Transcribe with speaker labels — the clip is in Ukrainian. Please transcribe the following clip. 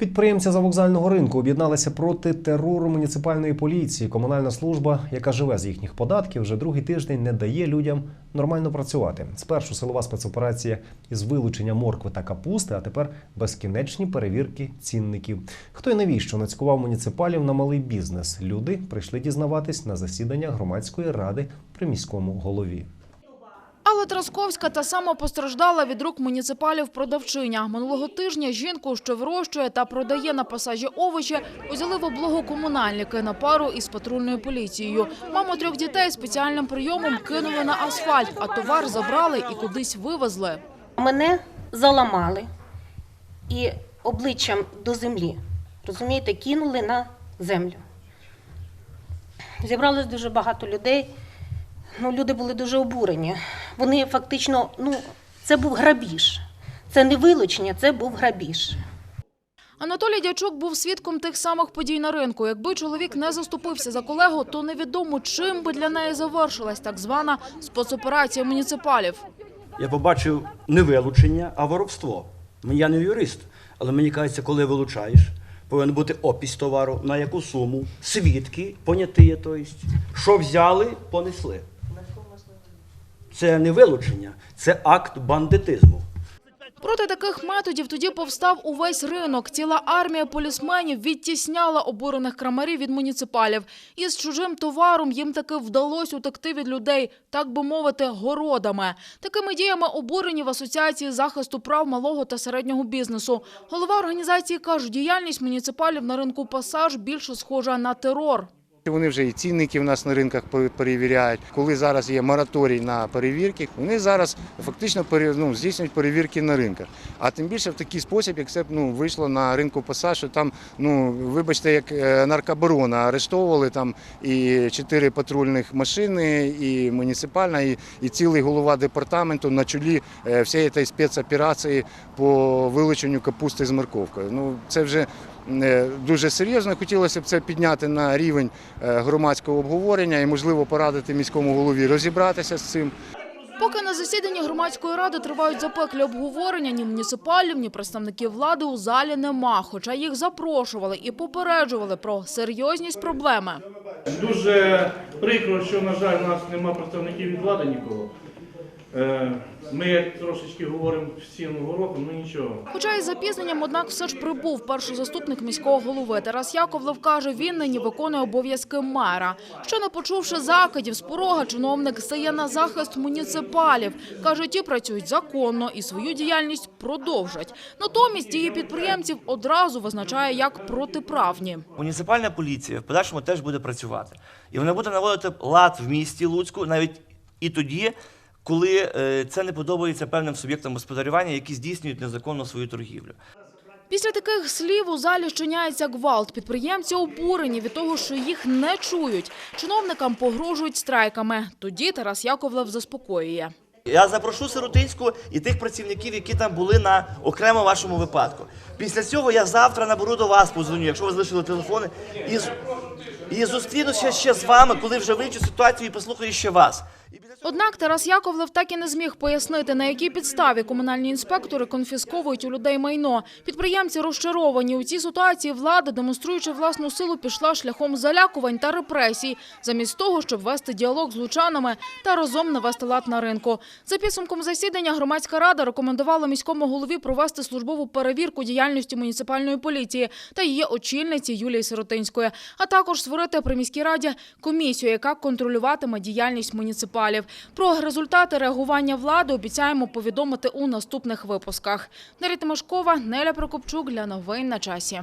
Speaker 1: Підприємці завокзального ринку об'єдналися проти терору муніципальної поліції. Комунальна служба, яка живе з їхніх податків, вже другий тиждень не дає людям нормально працювати. Спершу силова спецоперація із вилучення моркви та капусти, а тепер безкінечні перевірки цінників. Хто й навіщо нацькував муніципалів на малий бізнес? Люди прийшли дізнаватись на засідання громадської ради при міському голові.
Speaker 2: Алла Трасковська та сама постраждала від рук муніципалів продавчиня. Минулого тижня жінку, що вирощує та продає на пасажі овочі, узяли в облогу комунальники на пару із патрульною поліцією. Маму трьох дітей спеціальним прийомом кинули на асфальт, а товар забрали і кудись вивезли.
Speaker 3: Мене заламали і обличчям до землі, розумієте, кинули на землю. Зібралось дуже багато людей. Ну, люди були дуже обурені. Вони фактично, ну, це був грабіж. Це не вилучення, це був грабіж.
Speaker 2: Анатолій Дячук був свідком тих самих подій на ринку. Якби чоловік не заступився за колегу, то невідомо, чим би для неї завершилась так звана спецоперація муніципалів.
Speaker 4: Я побачив не вилучення, а воровство. Мені- Я не юрист, але мені кажеться, коли вилучаєш, повинен бути опис товару, на яку суму, свідки, поняті, тобто, що взяли, понесли. Це не вилучення, це акт бандитизму.
Speaker 2: Проти таких методів тоді повстав увесь ринок. Ціла армія полісменів відтісняла обурених крамарів від муніципалів. І з чужим товаром їм таки вдалося утекти від людей, так би мовити, городами. Такими діями обурені в Асоціації захисту прав малого та середнього бізнесу. Голова організації каже, діяльність муніципалів на ринку «Пасаж» більше схожа на терор.
Speaker 5: Вони вже і цінники в нас на ринках пе- перевіряють. Коли зараз є мораторій на перевірки, вони зараз фактично ну, здійснюють перевірки на ринках. А тим більше в такий спосіб, як це ну, вийшло на ринку паса, що там, ну вибачте, як е, наркоборона арештовували там і чотири патрульних машини, і муніципальна, і, і цілий голова департаменту на чолі е, всієї цієї спецоперації по вилученню капусти з морковкою. Ну це вже дуже серйозно. Хотілося б це підняти на рівень е, громадського обговорення і, можливо, порадити міському голові розібратися з цим.
Speaker 2: Поки на засіданні громадської ради тривають запеклі обговорення, ні муніципалів, ні представників влади у залі нема. Хоча їх запрошували і попереджували про серйозність проблеми.
Speaker 6: Дуже прикро, що, на жаль, у нас немає представників від влади нікого. Е, Ми трошечки говоримо всім горохом, ну нічого.
Speaker 2: Хоча із запізненням, однак, все ж прибув перший заступник міського голови. Тарас Яковлев каже, він нині виконує обов'язки мера. Що не почувши закидів з порога, чиновник стає на захист муніципалів. Каже, ті працюють законно і свою діяльність продовжать. Натомість дії підприємців одразу визначає як протиправні.
Speaker 7: Муніципальна поліція в подальшому теж буде працювати. І вона буде наводити лад в місті Луцьку навіть і тоді, коли е, це не подобається певним суб'єктам господарювання, які здійснюють незаконно свою торгівлю.
Speaker 2: Після таких слів у залі щиняється гвалт. Підприємці обурені від того, що їх не чують. Чиновникам погрожують страйками. Тоді Тарас Яковлев заспокоює.
Speaker 7: Я запрошу Сиротинську і тих працівників, які там були на окремо вашому випадку. Після цього я завтра наберу до вас, позвоню, якщо ви залишили телефони, і, і зустрінуся ще з вами, коли вже вивчу ситуацію і послухаю ще вас.
Speaker 2: Однак Тарас Яковлев так і не зміг пояснити, на якій підставі комунальні інспектори конфісковують у людей майно. Підприємці розчаровані. У цій ситуації влада, демонструючи власну силу, пішла шляхом залякувань та репресій, замість того, щоб вести діалог з лучанами та разом навести лад на ринку. За підсумком засідання громадська рада рекомендувала міському голові провести службову перевірку діяльності муніципальної поліції та її очільниці Юлії Сиротинської, а також створити при міській раді комісію, яка контролюватиме діяльність муніципалів. Про результати реагування влади обіцяємо повідомити у наступних випусках. Дар'я Тимошкова, Неля Прокопчук для новин на часі.